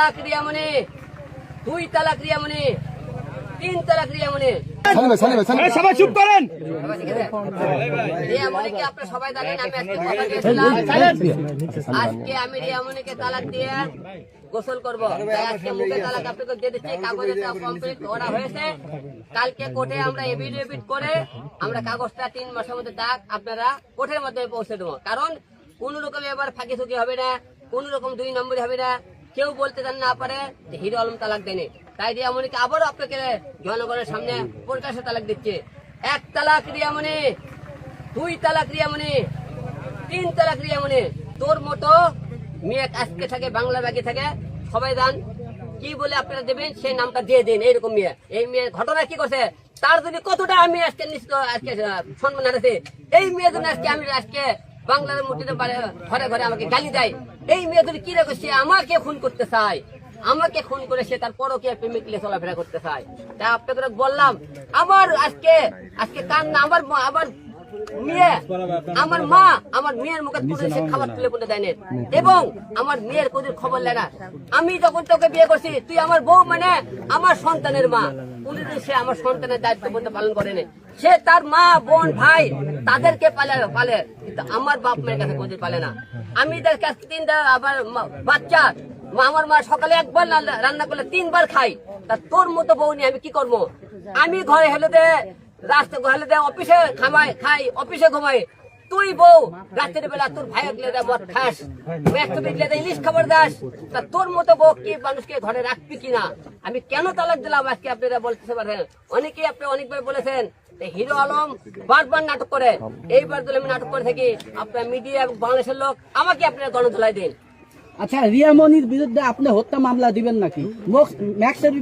তালাক রিয়ামনে দুই তালাক রিয়ামনে তিন তালাক রিয়ামনে ভাই। সবাই চুপ করেন। রিয়ামনিকে আপনারা সবাই জানেন আমি আজকে কথা দিয়েছিলাম আজকে আমি রিয়ামনিকে তালাক দিয়ে গোসল করব। তাই আজকে মুখে তালাক আপনাকে দিয়ে দিচ্ছি কাগজে কমপ্লিট করা হয়েছে। কালকে কোর্টে আমরা এফিডেভিট করে আমরা কাগজটা তিন মাসের মধ্যে দাগ আপনারা কোর্টের মাধ্যমে পৌঁছে দেবো। কারণ কোন রকম এবার ফাঁকি ফুকি হবে না কোন রকম দুই নম্বরই হবে না। কেউ বলতে জান না পারে যে হিরো আলম তালাক দেনে তাই রিয়ামনিকে আবারও আপনাকে জনগণের সামনে প্রকাশ্যে তালাক দিচ্ছে। এক তালাক রিয়ামনি দুই তালাক রিয়ামনি তিন তালাক রিয়ামনি তোর মতো মেয়ে আজকে থাকে, বাংলা ব্যাগে থাকে, সবাই দান কি বলে আপনারা দেবেন সেই নামটা দিয়ে দিন, এইরকম মেয়ে। এই মেয়ে ঘটনা কি করছে? তার যদি কতটা আমি আজকে আজকে সম্মান হারাছে এই মেয়ে জন্য আজকে আমি আজকে বাংলার মূর্তিতে ঘরে ঘরে আমাকে গালি দেয়। এই মেয়েদের কি রেখে? সে আমাকে খুন করতে চায়। আমাকে খুন করে সে তার পরকে প্রেমিক নিয়ে চলাফেরা করতে চায়। তাই আপনাদের বললাম আমার আজকে আজকে কান্না আমার আবার আমার মা আমার মেয়ের মুখে সে খাবার তুলে বলে দেয় এবং আমার মেয়ের কোনোদিন খবর লেনা আমি যখন তোকে বিয়ে করছি, তুই আমার বউ মানে আমার সন্তানের মা। সে আমার সন্তানের দায়িত্ব বলতে পালন করেনি সে তার মা, বোন, ভাই তাদেরকে পালে পালে। কিন্তু আমার বাপ মায়ের কাছে কোনোদিন পালে না। আমি তিনটা আবার বাচ্চা। আমার মা সকালে একবার রান্না- করলে তিনবার খাই। তা তোর মতো বউ নিয়ে আমি কি করব? আমি ঘরে হেলে দে রাস্তা হেলে দে, অফিসে খামাই খাই, অফিসে ঘুমাই। তুই বউ, রাতের বেলা তোর ভাই গেলে মদ খাস। একটু বিকলে ইলিশ খাবার দাস। তা তোর মতো বউ কি মানুষকে ঘরে রাখবি কিনা? আমি কেন তালাক দিলাম আজকে আপনারা বলতে পারেন অনেকেই আপনি অনেকবার বলেছেন হিরো আলম বারবার নাটক করে। এইবার দিলে আমি নাটক করে থাকি। আপনার মিডিয়া এবং বাংলাদেশের লোক আমাকে আপনারা গণধোলাই দিন। আচ্ছা রিয়ামনির বিরুদ্ধে আপনি হত্যা মামলা দিবেন নাকি? ম্যাক্সের